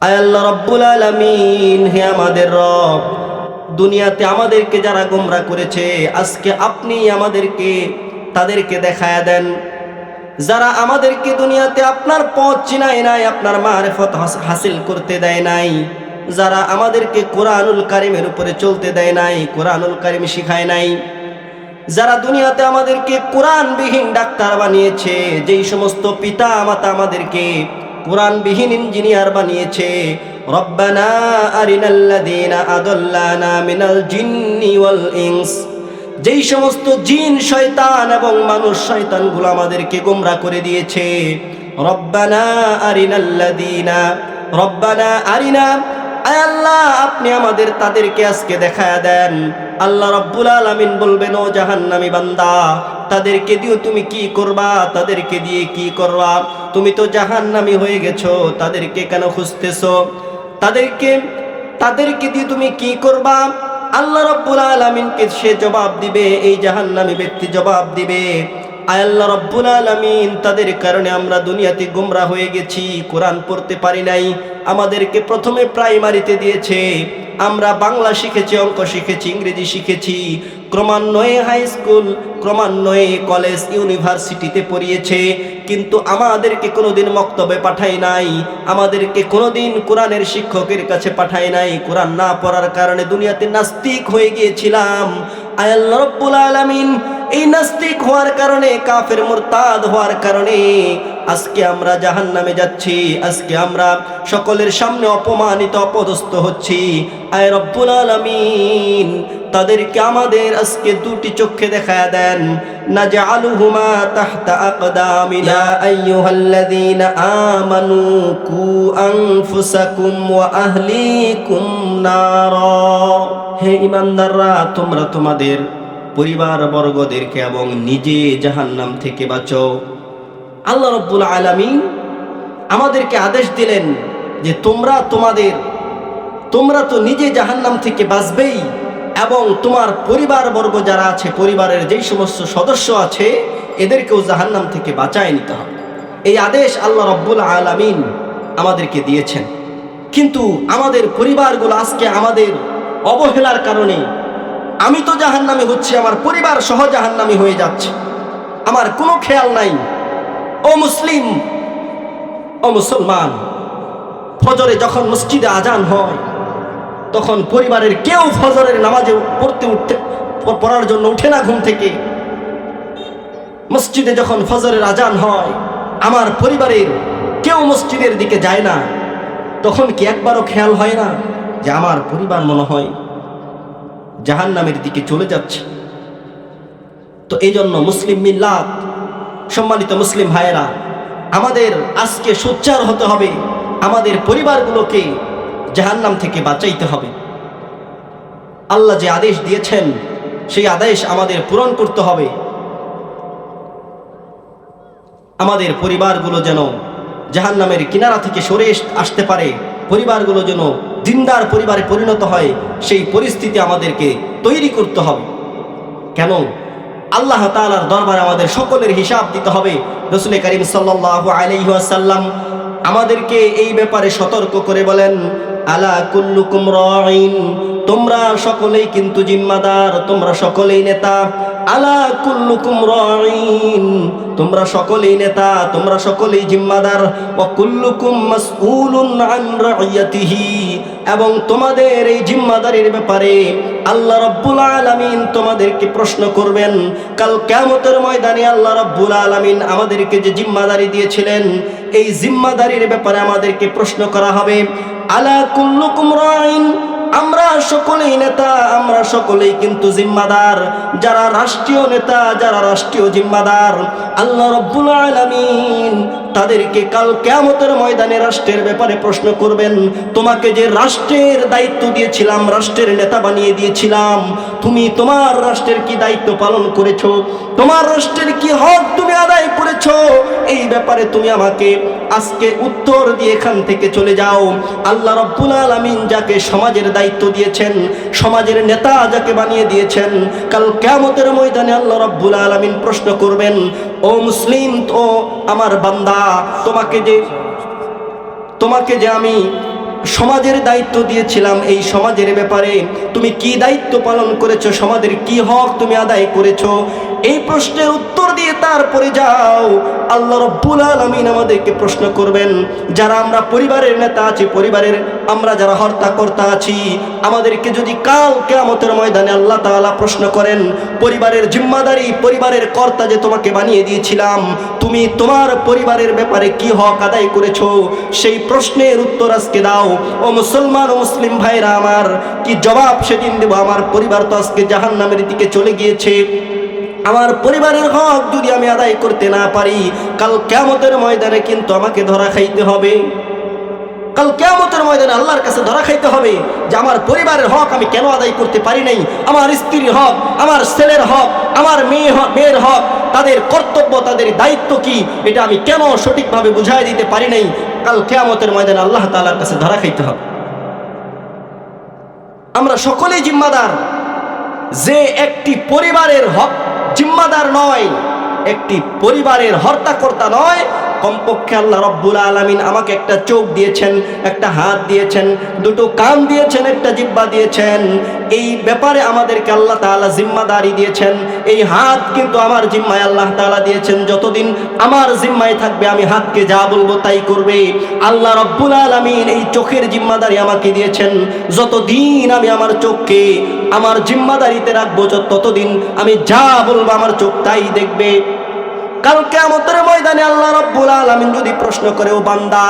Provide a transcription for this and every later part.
আয় আল্লাহ রব্বুল আলামিন, হে আমাদের রব, দুনিয়াতে আমাদেরকে যারা গোমরা করেছে, আজকে আপনি আমাদেরকে তাদেরকে দেখায়া দেন। যারা আমাদেরকে দুনিয়াতে আপনার পথ চিনায় নাই, আপনার মারেফত হাস- হাসিল করতে দেয় নাই, যারা আমাদেরকে কোরআনুল কারিমের উপরে চলতে দেয় নাই, কোরআনুল কারিম শিখায় নাই, যারা দুনিয়াতে আমাদেরকে কোরআনবিহীন ডাক্তার বানিয়েছে, যেই সমস্ত পিতা মাতা আমাদেরকে কোরআনবিহীন ইঞ্জিনিয়ার বানিয়েছে। রব্বানা আরিনাল্লাযীনা আদাল্লানা মিনাল জিন্নি ইনস। যেই সমস্ত জিন, শয়তান এবং মানুষ শয়তানগুলো আমাদেরকে গোমরা করে দিয়েছে। রব্বানা আরিনাল্লাযীনা, রব্বানা আরিনা। আল্লাহ, আপনি আমাদের তাদেরকে আজকে দেখায়া দেন। আল্লাহ রব্বুল আলামিন বলবেন, ও জাহান্নামী বান্দা তাদেরকে দিও, তুমি কি করবা? তাদেরকে দিয়ে কি করবা? তুমি তো জাহান্নামী হয়ে গেছো, তাদেরকে কেন খুঁজতেছো? তাদেরকে তাদেরকে দিয়ে তুমি কি করবা? আল্লাহ রব্বুল আলামিনকে সে জবাব দিবে, এই জাহান্নামী ব্যক্তি জবাব দিবে আল্লাহ রব্বুল আলামিন, তাদের কারণে আমরা দুনিয়াতে গুমরা হয়ে গেছি, কোরআন পড়তে পারি নাই, আমাদেরকে প্রথমে প্রাইমারিতে দিয়েছে, আমরা বাংলা শিখেছি, অঙ্ক শিখেছি, ইংরেজি শিখেছি ক্রমান্বয়ে হাই স্কুল ক্রমান্বয়ে কলেজ ইউনিভার্সিটিতে পড়িয়েছে। কিন্তু আমাদেরকে কোনোদিন মক্তবে পাঠায় নাই, আমাদেরকে কোনোদিন কোরআনের শিক্ষকের কাছে পাঠায় নাই। কোরআন না পড়ার কারণে দুনিয়াতে নাস্তিক হয়ে গিয়েছিলাম। আয়াল্লাহ রব্বুল আলামিন, এই নাস্তিক হওয়ার কারণে, কাফের মুরতাদ হওয়ার কারণে আজকে আমরা জাহান নামে যাচ্ছি। আজকে আমরা সকলের সামনে অপমানিত, অপদস্থ হচ্ছি। আয় রব্বুল আলামিন তাদেরকে আমাদের আজকে দুটি চোখে দেখা দেন। কু আনফুসাকুম ওয়া আহলিকুম নারা। হে ইমানদাররা তোমরা তোমাদের পরিবার বর্গদেরকে এবং নিজে জাহান্নাম থেকে বাঁচো। আল্লাহ রব্বুল আলামিন আমাদেরকে আদেশ দিলেন যে তোমরা তোমাদের তোমরা তো নিজে জাহান্নাম থেকে বাঁচবেই। এবং তোমার পরিবার বর্গ যারা আছে, পরিবারের যেই সমস্ত সদস্য আছে, এদেরকেও জাহান্নাম থেকে বাঁচায় নিতে হবে। এই আদেশ আল্লাহ রব্বুল আলামিন আমাদেরকে দিয়েছেন। কিন্তু আমাদের পরিবারগুলো আজকে আমাদের অবহেলার কারণে, আমি তো জাহান্নামে হচ্ছি, আমার পরিবার সহ জাহান্নামে হয়ে যাচ্ছে। আমার কোনো খেয়াল নাই। ও মুসলিম, ও মুসলমান, ফজরে যখন মসজিদে আজান হয় তখন পরিবারের কেউ ফজরের নামাজে পড়তে উঠতে, পড়ার জন্য উঠে না ঘুম থেকে। মসজিদে যখন ফজরের আজান হয়, আমার পরিবারের কেউ মসজিদের দিকে যায় না। তখন কি একবারও খেয়াল হয় না যে আমার পরিবার মনে হয় জাহান নামের দিকে চলে যাচ্ছে? তো এই জন্য মুসলিম মিল্লাত, সম্মানিত মুসলিম ভাইয়েরা, আমাদের আজকে সোচ্চার হতে হবে আমাদের পরিবারগুলোকে জাহান্নাম থেকে বাঁচাইতে হবে। আল্লাহ যে আদেশ দিয়েছেন, সেই আদেশ আমাদের পূরণ করতে হবে। আমাদের পরিবারগুলো যেন জাহান্নামের কিনারা থেকে সরে আসতে পারে, পরিবারগুলো যেন দিনদার পরিবারে পরিণত হয়, সেই পরিস্থিতি আমাদেরকে তৈরি করতে হবে। কেন? আল্লাহ তাআলার দরবারে আমাদের সকলের হিসাব দিতে হবে। রসুল করিম সাল্লাল্লাহু আলাইহি ওয়াসাল্লাম আমাদেরকে এই ব্যাপারে সতর্ক করে বলেন, আলা কুল্লুকুম রাইন তোমরা সকলেই কিন্তু জিম্মাদার, তোমরা সকলেই নেতা। আলা কুল্লুকুম রাইন তোমরা সকলেই নেতা, তোমরা সকলেই জিম্মাদার কুল্লুকুম মাসউলুন আন রাইয়াতিহি এবং তোমাদের এই জিম্মাদারির ব্যাপারে আল্লাহ রাব্বুল আলামিন তোমাদেরকে প্রশ্ন করবেন, কাল কিয়ামতের ময়দানে আল্লাহ রাব্বুল আলামিন আমাদেরকে যে জিম্মাদারি দিয়েছিলেন, এই জিম্মাদারির ব্যাপারে আমাদেরকে প্রশ্ন করা হবে, আলা কুল্লুকুম রাইন আমরা সকলেই নেতা আমরা সকলেই কিন্তু জিম্মাদার। যারা রাষ্ট্রীয় নেতা যারা রাষ্ট্রীয় জিম্মাদার আল্লাহ রব্বুল আলামিন তাদেরকে কাল কেয়ামতের ময়দানে রাষ্ট্রের ব্যাপারে প্রশ্ন করবেন, তোমাকে যে রাষ্ট্রের দায়িত্ব দিয়েছিলাম, রাষ্ট্রের নেতা বানিয়ে দিয়েছিলাম, তুমি তোমার রাষ্ট্রের কি দায়িত্ব পালন করেছ, তোমার রাষ্ট্রের কি হক তুমি আদায় করেছ, এই ব্যাপারে তুমি আমাকে আজকে উত্তর দিয়ে এখান থেকে চলে যাও। আল্লাহ রব্বুল আলামিন যাকে সমাজের দায়িত্ব দিয়েছেন, সমাজের নেতা যাকে বানিয়ে দিয়েছেন, কাল কেয়ামতের ময়দানে আল্লাহ রব্বুল আলামিন প্রশ্ন করবেন, ও মুসলিম তো আমার বান্দা, তোমাকে যে তোমাকে যে আমি সমাজের দায়িত্ব দিয়েছিলাম এই সমাজের ব্যাপারে, তুমি কি দায়িত্ব পালন করেছ? সমাজের কি হক তুমি আদায় করেছ? এই প্রশ্নের উত্তর দিয়ে তারপরে যাও। আল্লাহ রব্বুল আলমিন আমাদেরকে প্রশ্ন করবেন, যারা আমরা পরিবারের নেতা আছি, পরিবারের আমরা যারা হর্তাকর্তা আছি, আমাদেরকে যদি কাল কেয়ামতের ময়দানে আল্লাহ তাআলা প্রশ্ন করেন, পরিবারের জিম্মাদারি, পরিবারের কর্তা যে তোমাকে বানিয়ে দিয়েছিলাম, তুমি তোমার পরিবারের ব্যাপারে কি হক আদায় করেছ? সেই প্রশ্নের উত্তর আজকে দাও। ও মুসলমান ও মুসলিম ভাইরা আমার, কি জবাব সেদিন দেবো? আমার পরিবার তো আজকে জাহান্নামের দিকে চলে গিয়েছে। আমার পরিবারের হক যদি আমি আদায় করতে না পারি, কাল কেমতের ময়দানে কিন্তু আমাকে ধরা খাইতে হবে। কাল কেমতের ময়দানে আল্লাহর কাছে ধরা খাইতে হবে যে আমার পরিবারের হক আমি কেন আদায় করতে পারি নাই, আমার স্ত্রীর হক, আমার ছেলের হক, আমার মেয়ে হক, মেয়ের হক, তাদের কর্তব্য, তাদের দায়িত্ব কি, এটা আমি কেন সঠিকভাবে বুঝাই দিতে পারি নাই, কাল কেয়ামতের ময়দানে আল্লাহ তাআলার কাছে ধরা খাইতে হবে। আমরা সকলেই জিম্মাদার যে একটি পরিবারের হক জিম্মাদার নয় একটি পরিবারের হর্তাকর্তা নয় কমপক্ষে আল্লাহ রব্বুল আলমিন আমাকে একটা চোখ দিয়েছেন, একটা হাত দিয়েছেন, দুটো কান দিয়েছেন, একটা জিব্বা দিয়েছেন। এই ব্যাপারে আমাদেরকে আল্লাহ তাআলা জিম্মাদারি দিয়েছেন। এই হাত কিন্তু আমার জিম্মায় আল্লাহ তাআলা দিয়েছেন। যতদিন আমার জিম্মায় থাকবে, আমি হাতকে যা বলব তাই করবে। আল্লাহ রব্বুল আলমিন এই চোখের জিম্মাদারি আমাকে দিয়েছেন। যতদিন আমি আমার চোখকে আমার জিম্মাদারিতে রাখব ততদিন আমি যা বলব আমার চোখ তাই দেখবে। কারণ কেমতের ময়দানে আল্লাহ রব্বুল আলামিন যদি প্রশ্ন করে, ও বান্দা,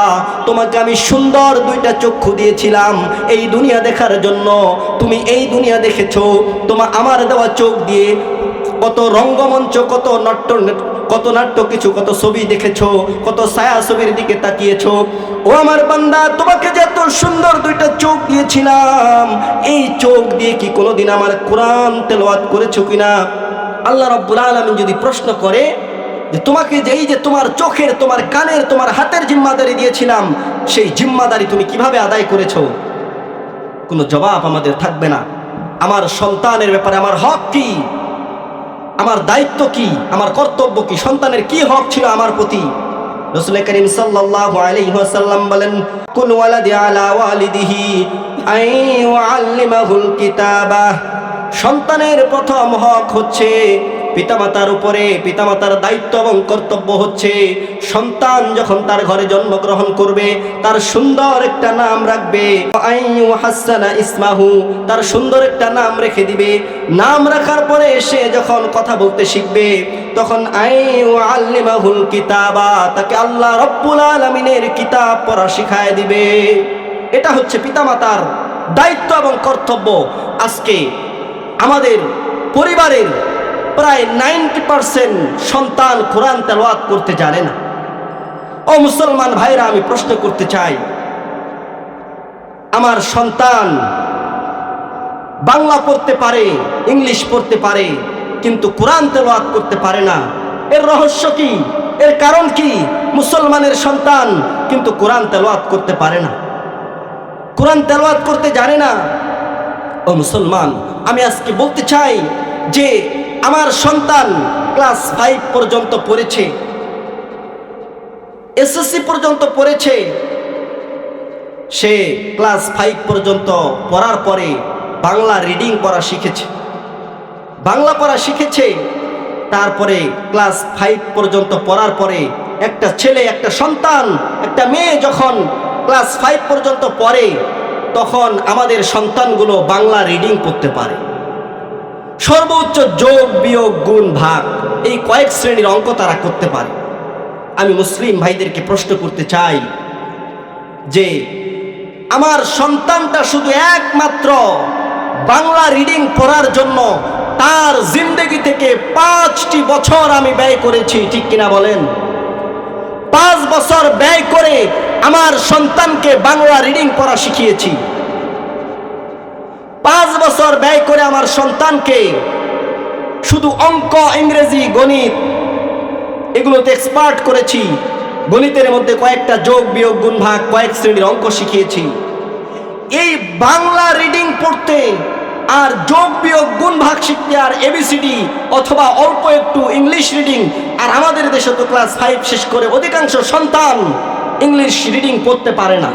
তোমাকে আমি সুন্দর দুইটা চক্ষু দিয়েছিলাম এই দুনিয়া দেখার জন্য, তুমি এই দুনিয়া দেখেছ তোমার আমার দেওয়া চোখ দিয়ে কত রঙ্গমঞ্চ, কত নাট্য কত নাট্য কিছু, কত ছবি দেখেছ, কত ছায়া ছবির দিকে তাকিয়েছো? ও আমার বান্দা, তোমাকে যে এত সুন্দর দুইটা চোখ দিয়েছিলাম, এই চোখ দিয়ে কি কোনোদিন আমার কোরআন তেলাওয়াত করেছ কিনা? আল্লাহ রব্বুল আলামিন যদি প্রশ্ন করে যে তোমাকে যে এই যে তোমার চোখের, তোমার কানের, তোমার হাতের জিম্মাদারি দিয়েছিলাম, সেই জিম্মাদারি তুমি কীভাবে আদায় করেছ? কোনো জবাব আমাদের থাকবে না। আমার সন্তানের ব্যাপারে আমার হক কি? আমার দায়িত্ব কি? আমার কর্তব্য কি? সন্তানের কি হক ছিল আমার প্রতি? করিম বলেন আই সন্তানের প্রথম হক হচ্ছে পিতামাতার উপরে পিতামাতার দায়িত্ব এবং কর্তব্য হচ্ছে সন্তান যখন তার ঘরে জন্মগ্রহণ করবে, তার সুন্দর একটা নাম রাখবে। হাসানা ইসমাহু, তার সুন্দর একটা নাম রেখে দিবে। নাম রাখার পরে সে যখন কথা বলতে শিখবে, তখন আল্লিমাহুল কিতাবা, তাকে আল্লাহ রব্বুল আলামিনের কিতাব পড়া শিখায় দিবে। এটা হচ্ছে পিতামাতার দায়িত্ব এবং কর্তব্য। আজকে আমাদের পরিবারের প্রায় নাইনটি পার্সেন্ট সন্তান কোরআন তেলাওয়াত করতে জানে না। ও মুসলমান ভাইরা, আমি প্রশ্ন করতে চাই, আমার সন্তান বাংলা পড়তে পারে, ইংলিশ পড়তে পারে, কিন্তু কোরআন তেলাওয়াত করতে পারে না। এর রহস্য কি? এর কারণ কি? মুসলমানের সন্তান কিন্তু কোরআন তেলাওয়াত করতে পারে না। কোরআন তেলাওয়াত করতে জানে না। ও মুসলমান, আমি আজকে বলতে চাই যে আমার সন্তান ক্লাস ফাইভ পর্যন্ত পড়েছে, এসএসসি পর্যন্ত পড়েছে। সে ক্লাস ফাইভ পর্যন্ত পড়ার পরে বাংলা রিডিং করা শিখেছে। বাংলা পড়া শিখেছে, তারপরে ক্লাস ফাইভ পর্যন্ত পড়ার পরে একটা ছেলে, একটা সন্তান, একটা মেয়ে যখন ক্লাস ফাইভ পর্যন্ত পড়ে, তখন আমাদের সন্তানগুলো বাংলা রিডিং করতে পারে। সর্বোচ্চ যোগ, বিয়োগ, গুণ, ভাগ এই কয়েক শ্রেণির অঙ্ক তারা করতে পারে। আমি মুসলিম ভাইদেরকে প্রশ্ন করতে চাই যে, আমার সন্তানটা শুধু একমাত্র বাংলা রিডিং পড়ার জন্য তার জিন্দগি থেকে পাঁচটি বছর আমি ব্যয় করেছি, ঠিক কিনা বলেন? পাঁচ বছর ব্যয় করে আমার সন্তানকে বাংলা রিডিং পড়া শিখিয়েছি। পাঁচ বছর ব্যয় করে আমার সন্তানকে শুধু অঙ্ক, ইংরেজি, গণিত এগুলোতে এক্সপার্ট করেছি। গণিতের মধ্যে কয়েকটা যোগ, বিয়োগ গুণ ভাগ কয়েক শ্রেণির অঙ্ক শিখিয়েছি। এই বাংলা রিডিং পড়তে আর যোগ, বিয়োগ গুণ ভাগ শিখতে আর এবিসিডি অথবা অল্প একটু ইংলিশ রিডিং আর আমাদের দেশে তো ক্লাস ফাইভ শেষ করে অধিকাংশ সন্তান ইংলিশ রিডিং পড়তে পারে না।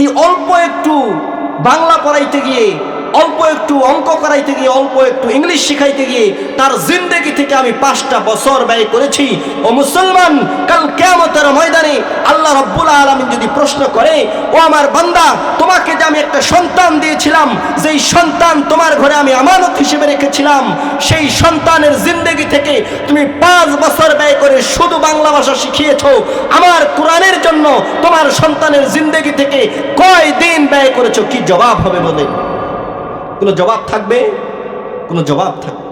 এই অল্প একটু বাংলা পড়াইতে গিয়ে অল্প একটু অঙ্ক করাইতে গিয়ে, অল্প একটু ইংলিশ শিখাইতে গিয়ে, তার জিন্দেগি থেকে আমি পাঁচটা বছর ব্যয় করেছি। ও মুসলমান, কাল কেমতের ময়দানে আল্লাহ রব্বুল আলমিন যদি প্রশ্ন করে, ও আমার বান্দা, তোমাকে যে আমি একটা সন্তান দিয়েছিলাম, যেই সন্তান তোমার ঘরে আমি আমানত হিসেবে রেখেছিলাম, সেই সন্তানের জিন্দেগি থেকে তুমি পাঁচ বছর ব্যয় করে শুধু বাংলা ভাষা শিখিয়েছ, আমার কোরআনের জন্য তোমার সন্তানের জিন্দেগি থেকে কয় দিন ব্যয় করেছ? কি জবাব হবে বলে কোনো জবাব থাকবে? কোনো জবাব থাকবে।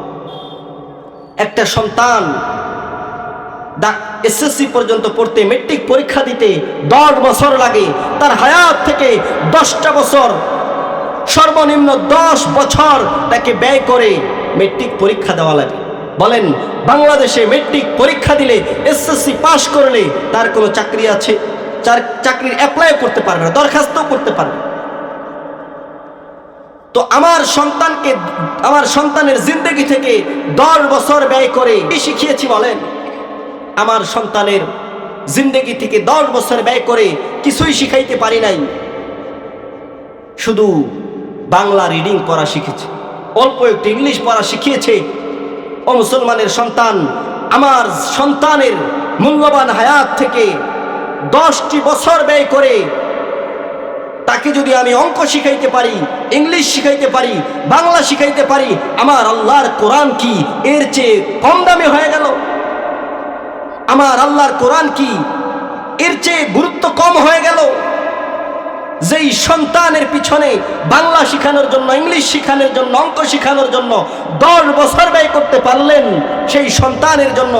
একটা সন্তান এসএসসি পর্যন্ত পড়তে মেট্রিক পরীক্ষা দিতে দশ বছর লাগে। তার হায়াত থেকে দশটা বছর, সর্বনিম্ন দশ বছর তাকে ব্যয় করে মেট্রিক পরীক্ষা দেওয়া লাগে। বলেন, বাংলাদেশে মেট্রিক পরীক্ষা দিলে এসএসসি পাশ করলে তার কোনো চাকরি আছে? চাকরির অ্যাপ্লাই করতে পারবে না দরখাস্তও করতে পারবে। তো আমার সন্তানকে, আমার সন্তানের জিন্দগি থেকে দশ বছর ব্যয় করে কি শিখিয়েছি বলেন? আমার সন্তানের জিন্দগি থেকে দশ বছর ব্যয় করে কিছুই শিখাইতে পারি নাই। শুধু বাংলা রিডিং পড়া শিখেছে, অল্প একটু ইংলিশ পড়া শিখিয়েছে। ও মুসলমানের সন্তান, আমার সন্তানের মূল্যবান হায়াত থেকে দশটি বছর ব্যয় করে তাকে যদি আমি অঙ্ক শিখাইতে পারি, ইংলিশ শিখাইতে পারি, বাংলা শিখাইতে পারি, আমার আল্লাহর কোরআন কি? এর চেয়ে কম দামে হয়ে গেল। আমার আল্লাহর কোরআন কি? এর চেয়ে গুরুত্ব কম হয়ে গেল। যেই সন্তানের পিছনে বাংলা শিখানোর জন্য, ইংলিশ শিখানোর জন্য, অঙ্ক শিখানোর জন্য দশ বছর ব্যয় করতে পারলেন, সেই সন্তানের জন্য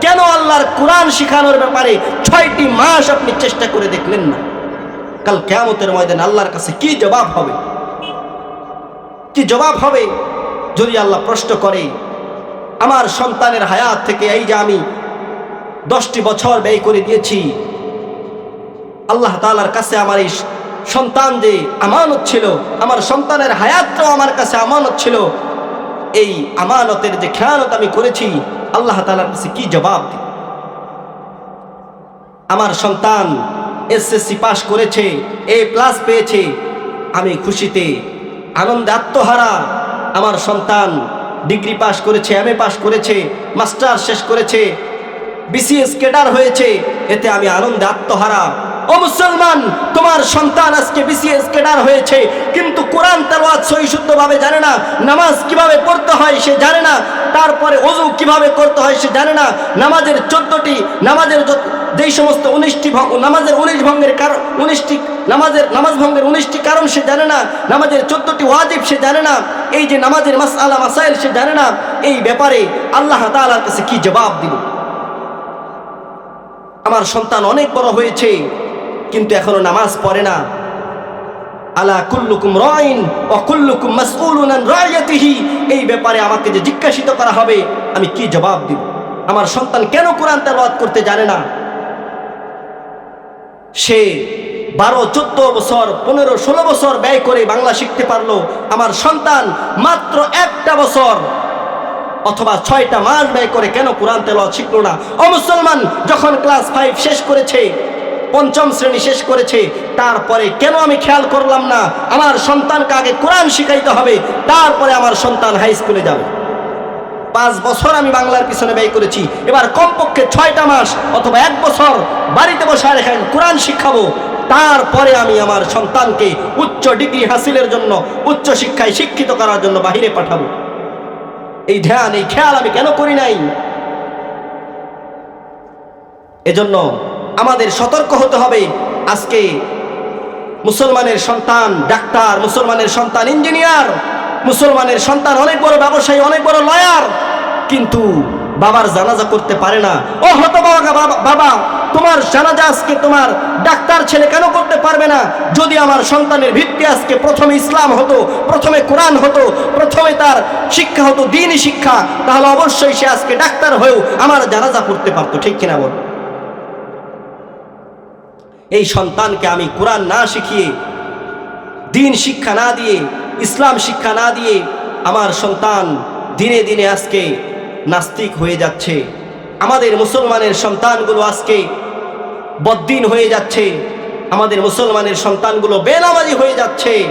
কেন আল্লাহর কোরআন শেখানোর ব্যাপারে ছয়টি মাস আপনি চেষ্টা করে দেখলেন না? কাল কেয়ামতের ময়দানে আল্লাহর কাছে কি জবাব হবে? কি জবাব হবে যদি আল্লাহ প্রশ্ন করে, আমার সন্তানের হায়াত থেকে এই যে আমি দশটি বছর ব্যয় করে দিয়েছি, আল্লাহ তালার কাছে আমার এই সন্তান যে আমানত ছিল, আমার সন্তানের হায়াতটাও আমার কাছে আমানত ছিল, এই আমানতের যে খেয়ানত আমি করেছি, আল্লাহ তালার কাছে কি জবাব আমার সন্তান এসএসসি পাশ করেছে এ প্লাস পেয়েছে। আমি খুশিতে, আনন্দে আত্মহারা। আমার সন্তান ডিগ্রি পাশ করেছে এম এ পাশ করেছে, মাস্টার শেষ করেছে বিসিএস কেডার হয়েছে, এতে আমি আনন্দে আত্মহারা। ও মুসলমান, তোমার সন্তান আজকে বিসিএস কেডার হয়েছে, কিন্তু কোরআন তেলাওয়াত সহি শুদ্ধভাবে জানে না, নামাজ কীভাবে পড়তে হয় সে জানে না, তারপরে অজু কীভাবে করতে হয় সে জানে না, নামাজের চোদ্দটি, নামাজের যেই সমস্ত উনিশটি নামাজের উনিশ ভঙ্গের কারণ উনিশটি নামাজের, নামাজ ভঙ্গের উনিশটি কারণ সে জানে না, নামাজের চোদ্দটি ওয়াজিব সে জানে না, এই যে নামাজের মাস আলা মাসাইল সে জানে না, এই ব্যাপারে আল্লাহ তাআলার কাছে কি জবাব দিব? আমার সন্তান অনেক বড় হয়েছে, কিন্তু এখনও নামাজ পড়ে না। আলা কুল্লুকুম রাইন ও কুল্লুকুম মাসউলুন আন রায়াতিহি এই ব্যাপারে আমাকে যে জিজ্ঞাসিত করা হবে, আমি কি জবাব দিব? আমার সন্তান কেন কোরআন তেলাওয়াত করতে জানে না? সে বারো, চোদ্দ বছর, পনেরো, ষোলো বছর ব্যয় করে বাংলা শিখতে পারল। আমার সন্তান মাত্র একটা বছর অথবা ছয়টা মাস ব্যয় করে কেন কোরআন তেল শিখলো না? ও মুসলমান, যখন ক্লাস ফাইভ শেষ করেছে, পঞ্চম শ্রেণি শেষ করেছে, তারপরে কেন আমি খেয়াল করলাম না? আমার সন্তানকে আগে কোরআন শিখাইতে হবে, তারপরে আমার সন্তান হাই স্কুলে যাবে। পাঁচ বছর আমি বাংলার পিছনে ব্যয় করেছি। এবার কমপক্ষে ছয়টা মাস অথবা এক বছর বাড়িতে বসে রেখে কোরআন শিখাবো। তারপরে আমি আমার সন্তানকে উচ্চ ডিগ্রি হাসিলের জন্য, উচ্চ শিক্ষায় শিক্ষিত করার জন্য বাহিরে পাঠাবো। এই ধ্যান, এই খেয়াল আমি কেন করি নাই? এজন্য আমাদের সতর্ক হতে হবে। আজকে মুসলমানের সন্তান, ডাক্তার, মুসলমানের সন্তান, ইঞ্জিনিয়ার মুসলমানের সন্তান অনেক বড় ব্যবসায়ী, অনেক বড় লয়ার কিন্তু বাবার জানাজা করতে পারে না। ও হত বাবা, তোমার জানাজা আজকে তোমার ডাক্তার ছেলে কেন করতে পারবে না? যদি আমার সন্তানের ভিত্তি আজকে প্রথমে ইসলাম হতো, প্রথমে কোরআন হতো, প্রথমে তার শিক্ষা হতো, দিনই শিক্ষা, তাহলে অবশ্যই সে আজকে ডাক্তার হয়েও আমার জানাজা করতে পারতো, ঠিক কিনা বল? এই সন্তানকে আমি কোরআন না শিখিয়ে, দিন শিক্ষা না দিয়ে ইসলাম শিক্ষা না দিয়ে আমার সন্তান দিনে দিনে আজকে নাস্তিক হয়ে যাচ্ছে। আমাদের মুসলমানের সন্তানগুলো আজকে বদ্দিন হয়ে যাচ্ছে। আমাদের মুসলমানের সন্তানগুলো বেনামাজি হয়ে যাচ্ছে।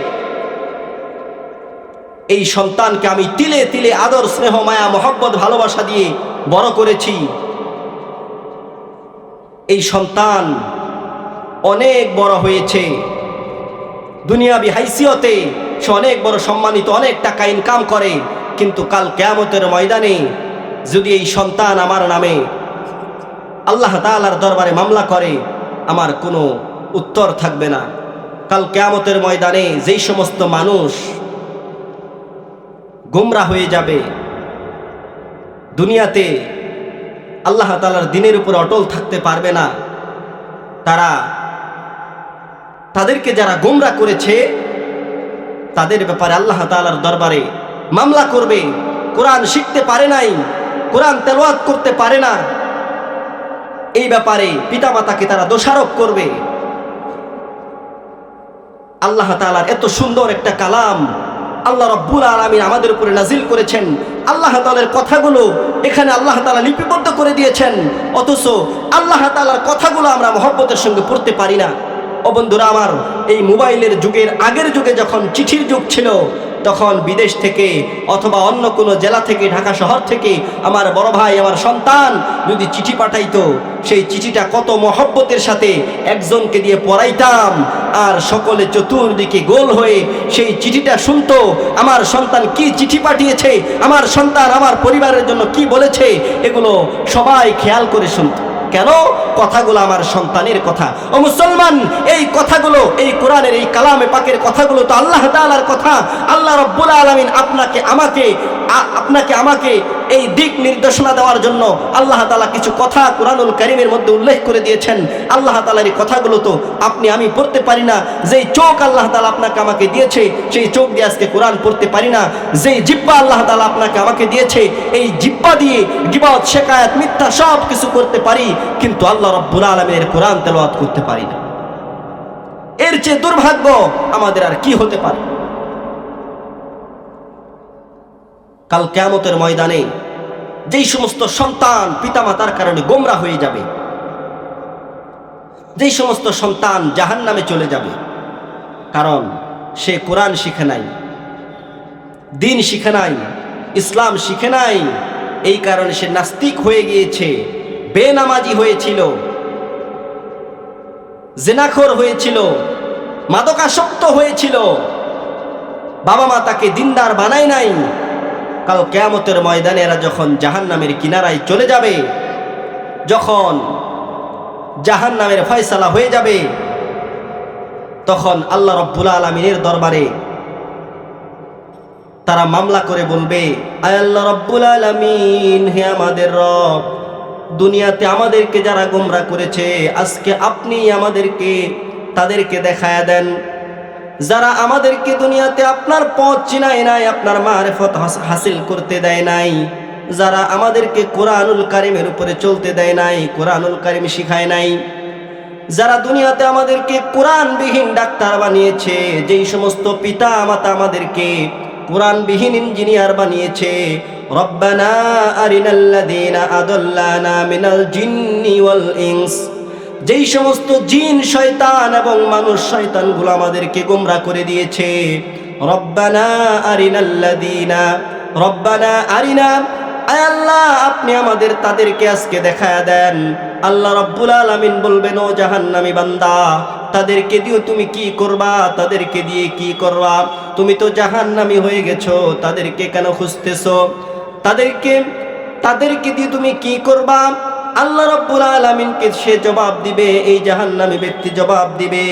এই সন্তানকে আমি তিলে তিলে আদর, স্নেহ, মায়া, মহব্বত, ভালোবাসা দিয়ে বড় করেছি। এই সন্তান অনেক বড় হয়েছে। দুনিয়াবি হাইসিয়তে সে অনেক বড় সম্মানিত, অনেক টাকা ইনকাম করে। কিন্তু কাল কেয়ামতের ময়দানে যদি এই সন্তান আমার নামে আল্লাহ তালার দরবারে মামলা করে, আমার কোনো উত্তর থাকবে না। কাল কেয়ামতের ময়দানে যেই সমস্ত মানুষ গোমরা হয়ে যাবে, দুনিয়াতে আল্লাহ তালার দিনের উপর অটল থাকতে পারবে না। তারা তাদেরকে যারা গোমরা করেছে তাদের ব্যাপারে আল্লাহ তালার দরবারে মামলা করবে। কোরআন শিখতে পারে নাই, কোরআন তেলোয়াত করতে পারে না। এই ব্যাপারে পিতামাতাকে তারা দোষারোপ করবে। আল্লাহ তালার এত সুন্দর একটা কালাম আল্লাহ রব্বুল আলমিন আমাদের উপরে নাজিল করেছেন। আল্লাহ তালের কথাগুলো এখানে আল্লাহ তালা লিপিবদ্ধ করে দিয়েছেন। অথচ আল্লাহ তালার কথাগুলো আমরা মহব্বতের সঙ্গে পড়তে পারি না। ও বন্ধুরা আমার, এই মোবাইলের যুগের আগের যুগে যখন চিঠির যুগ ছিল, তখন বিদেশ থেকে অথবা অন্য কোনো জেলা থেকে, ঢাকা শহর থেকে আমার বড় ভাই, আমার সন্তান যদি চিঠি পাঠাইতো, সেই চিঠিটা কত মহব্বতের সাথে একজনকে দিয়ে পড়াইতাম আর সকলে চতুর্দিকে গোল হয়ে সেই চিঠিটা শুনতো, আমার সন্তান কি চিঠি পাঠিয়েছে, আমার সন্তান আমার পরিবারের জন্য কি বলেছে, এগুলো সবাই খেয়াল করে শুনতো। কেন? কথাগুলো আমার সন্তানের কথা। ও মুসলমান, এই কথাগুলো, এই কোরআনের, এই কালামে পাকের কথাগুলো তো আল্লাহ তালার কথা। আল্লাহ রব্বুল আলমিন আপনাকে, আমাকে আপনাকে, আমাকে এই দিক নির্দেশনা দেওয়ার জন্য আল্লাহ তালা কিছু কথা কোরআনুল কারিমের মধ্যে উল্লেখ করে দিয়েছেন। আল্লাহ তাআলার এই কথাগুলো তো আপনি, আমি পড়তে পারি না। যেই চোখ আল্লাহ তালা আপনাকে, আমাকে দিয়েছে, সেই চোখ দিয়ে আজকে কোরআন পড়তে পারি না। যেই জিব্বা আল্লাহ তালা আপনাকে, আমাকে দিয়েছে, এই জিব্বা দিয়ে গিবাত, শেখায়াত, মিথ্যা সব কিছু করতে পারি, কিন্তু আল্লাহ রব্বুল আলমের কোরআন তেলাওয়াত করতে পারি না। এর চেয়ে দুর্ভাগ্য আমাদের আর কি হতে পারে? কাল কেয়ামতের ময়দানে যেই সমস্ত সন্তান পিতামাতার কারণে গোমরা হয়ে যাবে, যেই সমস্ত সন্তান জাহান নামে চলে যাবে, কারণ সে কোরআন শিখে নাই, দিন শিখে নাই, ইসলাম শিখে নাই, এই কারণে সে নাস্তিক হয়ে গিয়েছে, বেনামাজি হয়েছিল, জেনাখোর হয়েছিল, মাদকাসক্ত হয়েছিল বাবা মা তাকে দিনদার বানায় নাই কাল কেয়ামতের ময়দানে এরা যখন জাহান নামের কিনারায় চলে যাবে, যখন জাহান নামের ফয়সালা হয়ে যাবে, তখন আল্লাহ রব্বুল আলমিনের দরবারে তারা মামলা করে বলবে আল্লাহ রব্বুল আলমিন, হে আমাদের রব, দুনিয়াতে আমাদেরকে যারা গোমরা করেছে, আজকে আপনি আমাদেরকে, তাদেরকে দেখায় দেন। যারা আমাদেরকে দুনিয়াতে আপনার পথ চিনায় নাই, আপনার মারেফত হাস- হাসিল করতে দেয় নাই, যারা আমাদেরকে কোরআনুল কারিমের উপরে চলতে দেয় নাই, কোরআনুল কারিম শিখায় নাই, যারা দুনিয়াতে আমাদেরকে কোরআনবিহীন ডাক্তার বানিয়েছে, যেই সমস্ত পিতা মাতা আমাদেরকে কোরআনবিহীন ইঞ্জিনিয়ার বানিয়েছে, রব্বানা আরিনাল্লাযীনা আদাল্লানা মিনাল জিন্নি ওয়াল ইনস যেই সমস্ত জিন, শয়তান এবং মানুষ, শয়তানগুলো আমাদেরকে গোমরা করে দিয়েছে। রব্বানা আরিনাল্লাযীনা, রব্বানা আরিনা। আয় আল্লাহ, আপনি আমাদের তাদেরকে আজকে দেখায়া দেন। আল্লাহ রব্বুল আলামিন বলবেন, ও জাহান্নামী বান্দা, তাদেরকে দিয়ে তুমি কি করবা? তাদেরকে দিয়ে কি করবা? তুমি তো জাহান্নামী হয়ে গেছো, তাদেরকে কেন খুঁজতেছো? তাদেরকে তাদেরকে দিয়ে তুমি কি করবা? আল্লাহ রব্বুল আলমিনকে সে জবাব দিবে, এই জাহান্নামী ব্যক্তি জবাব দিবে।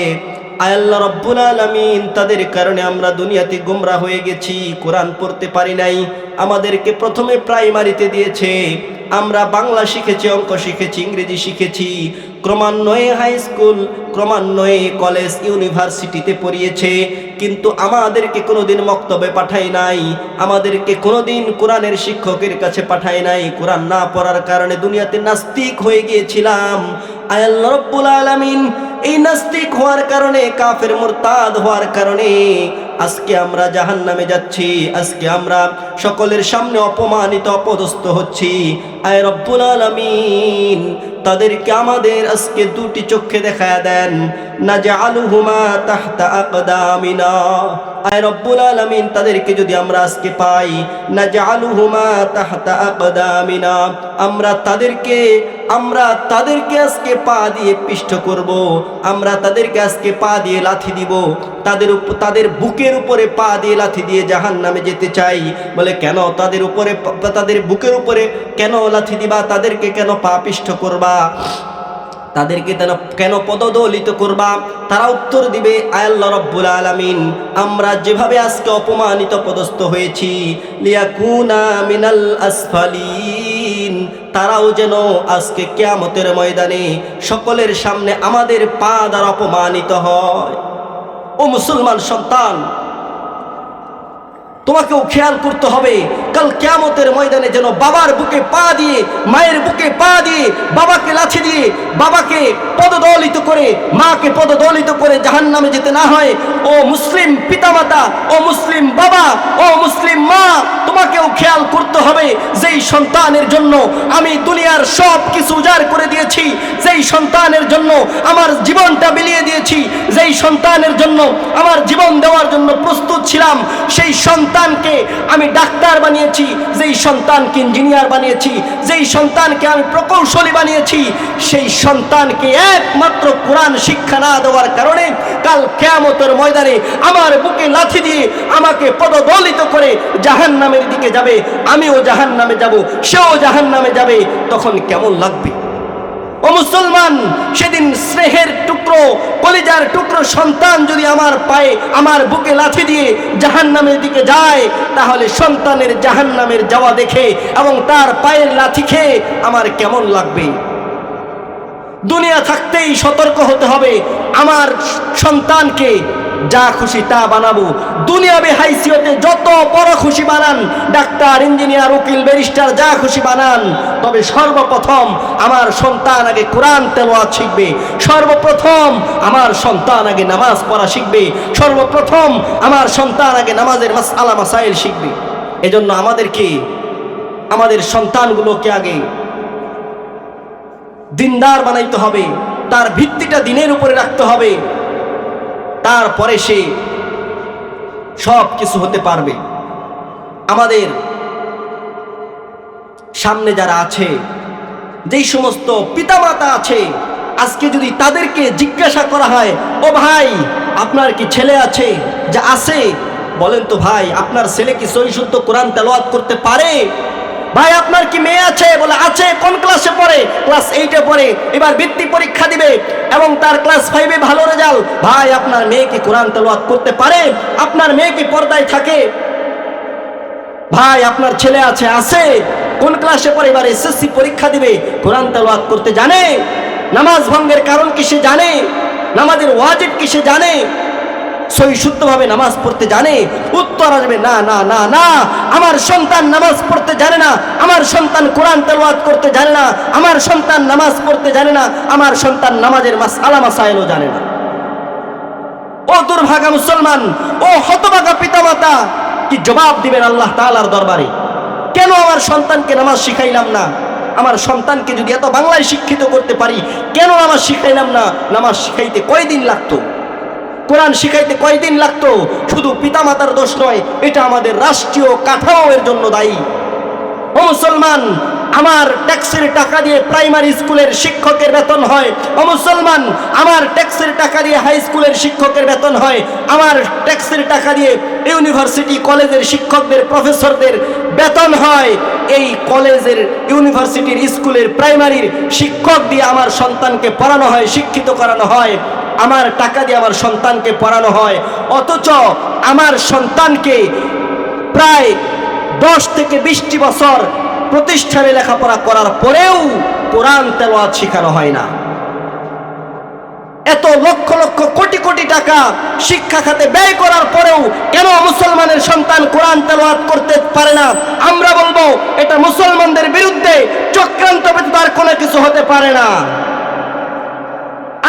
আল্লাহ রব্বুল আলমিন, তাদের কারণে আমরা দুনিয়াতে গোমরা হয়ে গেছি, কোরআন পড়তে পারি নাই, আমাদেরকে প্রথমে প্রাইমারিতে দিয়েছে। আমরা বাংলা শিখেছি, অঙ্ক শিখেছি, ইংরেজি শিখেছি। ক্রমান্বয়ে হাই স্কুল ক্রমান্বয়ে কলেজ ইউনিভার্সিটিতে পড়িয়েছে। কিন্তু আমাদেরকে কোনোদিন মক্তবে পাঠায় নাই, আমাদেরকে কোনোদিন কোরআনের শিক্ষকের কাছে পাঠায় নাই। কোরআন না পড়ার কারণে দুনিয়াতে নাস্তিক হয়ে গিয়েছিলাম। আয় আল্লাহ রব্বুল আলামিন, এই নাস্তিক হওয়ার কারণে, কাফের মুরতাদ হওয়ার কারণে আজকে আমরা জাহান নামে যাচ্ছি, আজকে আমরা সকলের সামনে অপমানিত, অপদস্থ হচ্ছি। আয় রব্বুল আলামিন, তাদেরকে আমাদের আজকে দুটি চোখে দেখায় দেন। না যে আলুহুমা তাহতা আকদামিনা। আয় রব্বুল আলামিন, তাদেরকে যদি আমরা আজকে পাই না যে আলুহুমা তাহতা আকদামিনা। আমরা তাদেরকে আমরা তাদেরকে আজকে পা দিয়ে পিষ্ট করব। আমরা তাদেরকে আজকে পা দিয়ে লাথি দিব। তাদের তাদের বুকের উপরে পা দিয়ে লাথি দিয়ে জাহান নামে যেতে চাই। বলে, কেন তাদের উপরে তাদের বুকের উপরে কেন লাথি দিবা? তাদেরকে কেন পা পিষ্ট করবা? তাদেরকে কেন কেন পদদলিত করবা? তারা উত্তর দিবে আয়াল্লাহ রব্বুল আলামিন, আমরা যেভাবে আজকে অপমানিত পদস্থ হয়েছি মিনাল আসফালিন, তারাও যেন আজকে কেয়ামতের ময়দানে সকলের সামনে আমাদের পা দ্বারা অপমানিত হয়। ও মুসলমান সন্তান তোমাকেও খেয়াল করতে হবে, কাল কেয়ামতের ময়দানে যেন বাবার বুকে পা দিয়ে, মায়ের বুকে পা দিয়ে, বাবাকে লাঠি দিয়ে, বাবাকে পদদলিত করে, মাকে পদদলিত করে জাহান নামে যেতে না হয়, ও মুসলিম পিতামাতা, ও মুসলিম বাবা, ও মুসলিম মা, তোমাকেও খেয়াল করতে হবে, যেই সন্তানের জন্য আমি দুনিয়ার সব কিছু উজাড় করে দিয়েছি, যেই সন্তানের জন্য আমার জীবনটা বিলিয়ে দিয়েছি, যেই সন্তানের জন্য আমার জীবন দেওয়ার জন্য প্রস্তুত ছিলাম, সেই সন্তানকে আমি ডাক্তার বানিয়েছি, যেই সন্তানকে ইঞ্জিনিয়ার বানিয়েছি, যেই সন্তানকে আমি প্রকৌশলী বানিয়েছি, সেই সন্তানকে একমাত্র কোরআন শিক্ষা না দেওয়ার কারণে কাল কেয়ামতের ময়দানে আমার বুকে লাথি দিয়ে আমাকে পদদলিত করে জাহান নামের দিকে যাবে, আমিও জাহান নামে যাব, সেও জাহান নামে যাবে, তখন কেমন লাগবে? ও মুসলমান, সেদিন স্নেহের টুকরো, কলিজার টুকরো সন্তান যদি আমার পায়ে, আমার বুকে লাথি দিয়ে জাহান নামের দিকে যায়, তাহলে সন্তানের জাহান নামের যাওয়া দেখে এবং তার পায়ের লাথি খেয়ে আমার কেমন লাগবে? দুনিয়া থাকতেই সতর্ক হতে হবে। আমার সন্তানকে যা খুশি তা বানাবো। দুনিয়াবি হাইসিয়তে যত বড় খুশি বানান, ডাক্তার, ইঞ্জিনিয়ার, উকিল, ব্যারিস্টার, যা খুশি বানান, তবে সর্বপ্রথম আমার সন্তান আগে কোরআন তেলোয়াত শিখবে। সর্বপ্রথম আমার সন্তান আগে নামাজ পড়া শিখবে। সর্বপ্রথম আমার সন্তান আগে নামাজের মাসালা মাসাইল শিখবে। এজন্য আমাদেরকে, আমাদের সন্তানগুলোকে আগে দিনদার বানাইতে হবে। তার ভিত্তিটা দিনের উপরে রাখতে হবে। তারপরে সে সব কিছু হতে পারবে। আমাদের সামনে যারা আছে, যেই সমস্ত পিতামাতা আছে, আজকে যদি তাদেরকে জিজ্ঞাসা করা হয়, ও ভাই, আপনার কি ছেলে আছে যা আছে? বলেন তো, ভাই, আপনার ছেলে কি সহি শুদ্ধ কোরআন তেলাওয়াত করতে পারে? ভাই, আপনার কি মেয়ে আছে? বলে, আছে, কোন ক্লাসে পড়ে? ক্লাস এইটে পড়ে। এবার বৃত্তি পরীক্ষা দিবে এবং তার ক্লাস ফাইভে ভালো রেজাল্ট ভাই, আপনার মেয়ে কি কোরআন তেলাওয়াত করতে পারে? আপনার মেয়ে কি পর্দায় থাকে? ভাই, আপনার ছেলে আছে আছে। কোন ক্লাসে পড়ে? এবার এসএসসি পরীক্ষা দিবে। কোরআন তেলাওয়াত করতে জানে। নামাজ ভঙ্গের কারণ কি সে জানে? নামাজের ওয়াজিব কি সে জানে? সই শুদ্ধভাবে নামাজ পড়তে জানে, উত্তর আসবে, না না না না। আমার সন্তান নামাজ পড়তে জানে না, আমার সন্তান কোরআন তেলাওয়াত করতে জানে না, আমার সন্তান নামাজ পড়তে জানে না, আমার সন্তান নামাজের মাস আলা মাসাইলও জানে না। ও দুর্ভাগা মুসলমান, ও হতভাগা পিতামাতা, কি জবাব দিবেন আল্লাহ তাআলার দরবারে? কেন আমার সন্তানকে নামাজ শিখাইলাম না? আমার সন্তানকে যদি এত বাংলায় শিক্ষিত করতে পারি, কেন নামাজ শিখাইলাম না? নামাজ শিখাইতে কয়দিন লাগতো? কোরআন শিখাইতে কয়দিন লাগতো? শুধু পিতামাতার দোষ নয়, এটা আমাদের রাষ্ট্রীয় কাঠামো এর জন্য দায়ী। ও মুসলমান আমার ট্যাক্সের টাকা দিয়ে প্রাইমারি স্কুলের শিক্ষকের বেতন হয়। ও মুসলমান, আমার ট্যাক্সের টাকা দিয়ে হাই স্কুলের শিক্ষকের বেতন হয়। আমার ট্যাক্সের টাকা দিয়ে ইউনিভার্সিটি কলেজের শিক্ষকদের, প্রফেসরদের বেতন হয়। এই কলেজের, ইউনিভার্সিটির স্কুলের প্রাইমারির শিক্ষক দিয়ে আমার সন্তানকে পড়ানো হয়, শিক্ষিত করানো হয়। আমার টাকা দিয়ে আমার সন্তানকে পড়ানো হয়। অথচ আমার সন্তানকে প্রায় দশ থেকে বিশটি বছর প্রতিষ্ঠানে লেখাপড়া করার পরেও কোরআন তেলোয়াত শেখানো হয় না। এত লক্ষ লক্ষ কোটি কোটি টাকা শিক্ষা খাতে ব্যয় করার পরেও কেন মুসলমানের সন্তান কোরআন তেলোয়াত করতে পারে না? আমরা বলব, এটা মুসলমানদের বিরুদ্ধে চক্রান্ত ব্যতীত আর কোনো কিছু হতে পারে না।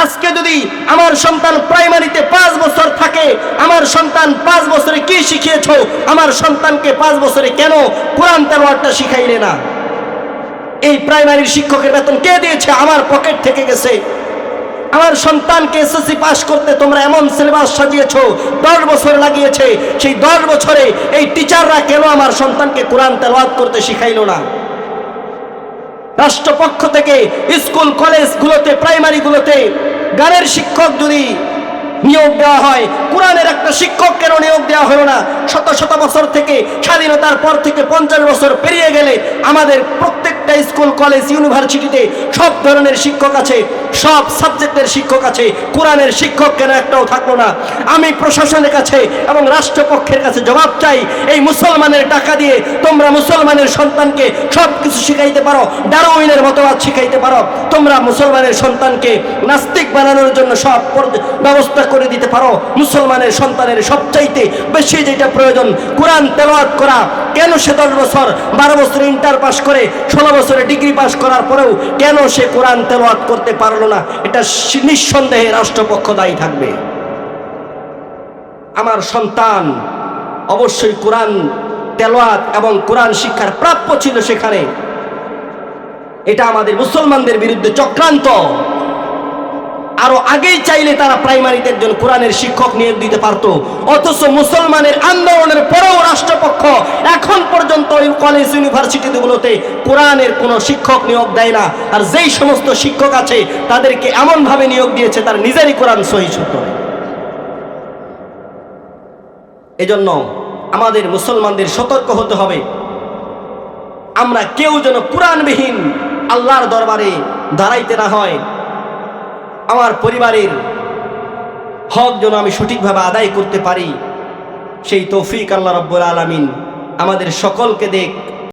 আজকে যদি আমার সন্তান প্রাইমারিতে পাঁচ বছর থাকে, আমার সন্তান পাঁচ বছরে কি শিখিয়েছ? আমার সন্তানকে পাঁচ বছরে কেন কোরআন তেলোয়ারটা শিখাইলে না? এই প্রাইমারির শিক্ষকের বেতন কে দিয়েছে? আমার পকেট থেকে গেছে। আমার সন্তানকে এসএসসি পাশ করতে তোমরা এমন সিলেবাস সাজিয়েছ, দশ বছর লাগিয়েছে। সেই দশ বছরে এই টিচাররা কেন আমার সন্তানকে কোরআন তেলাওয়াত করতে শিখাইলো না? রাষ্ট্রপক্ষ থেকে স্কুল কলেজগুলোতে প্রাইমারিগুলোতে গানের শিক্ষক যদি নিয়োগ দেওয়া হয়। কোরআনের একটা শিক্ষক কেন নিয়োগ দেওয়া হলো না? শত শত বছর থেকে স্বাধীনতার পর থেকে পঞ্চাশ বছর পেরিয়ে গেলে আমাদের প্রত্যেকটা স্কুল, কলেজ, ইউনিভার্সিটিতে সব ধরনের শিক্ষক আছে, সব সাবজেক্টের শিক্ষক আছে। কোরআনের শিক্ষক কেন একটাও থাকল না? আমি প্রশাসনের কাছে এবং রাষ্ট্রপক্ষের কাছে জবাব চাই, এই মুসলমানের টাকা দিয়ে তোমরা মুসলমানের সন্তানকে সব কিছু শিখাইতে পারো, ডারউইনের মতবাদ শিখাইতে পারো। তোমরা মুসলমানের সন্তানকে নাস্তিক বানানোর জন্য সব ব্যবস্থা করে দিতে পারো। মুসলমানের সন্তানের সবচাইতে বেশি যেটা প্রয়োজন, কোরআন তেলাওয়াত করা। কেন সে দশ বছর, বারো বছর ইন্টার পাস করে, ষোলো বছরে ডিগ্রি পাস করার পরেও কেন সে কোরআন তেলাওয়াত করতে পারল না? এটা নিঃসন্দেহে রাষ্ট্রপক্ষ দায়ী থাকবে। আমার সন্তান, অবশ্যই কোরআন তেলোয়াত এবং কোরআন শিক্ষার প্রাপ্য ছিল সেখানে। এটা আমাদের মুসলমানদের বিরুদ্ধে চক্রান্ত। আরও আগেই চাইলে তারা প্রাইমারিতে একজন কোরআনের শিক্ষক নিয়োগ দিতে পারত। অথচ মুসলমানের আন্দোলনের পরেও রাষ্ট্রপক্ষ এখন পর্যন্ত ওই কলেজ ইউনিভার্সিটিগুলোতে কোরআনের কোনো শিক্ষক নিয়োগ দেয় না। আর যেই সমস্ত শিক্ষক আছে, তাদেরকে এমনভাবে নিয়োগ দিয়েছে, তার নিজেরই কোরআন সহি। এজন্য আমাদের মুসলমানদের সতর্ক হতে হবে। আমরা কেউ যেন কোরআনবিহীন আল্লাহর দরবারে দাঁড়াইতে না হয়। আমার পরিবারের হক যেন আমি সঠিকভাবে আদায় করতে পারি, সেই তৌফিক আল্লাহ রব্বুল আলমিন আমাদের সকলকে দেখ।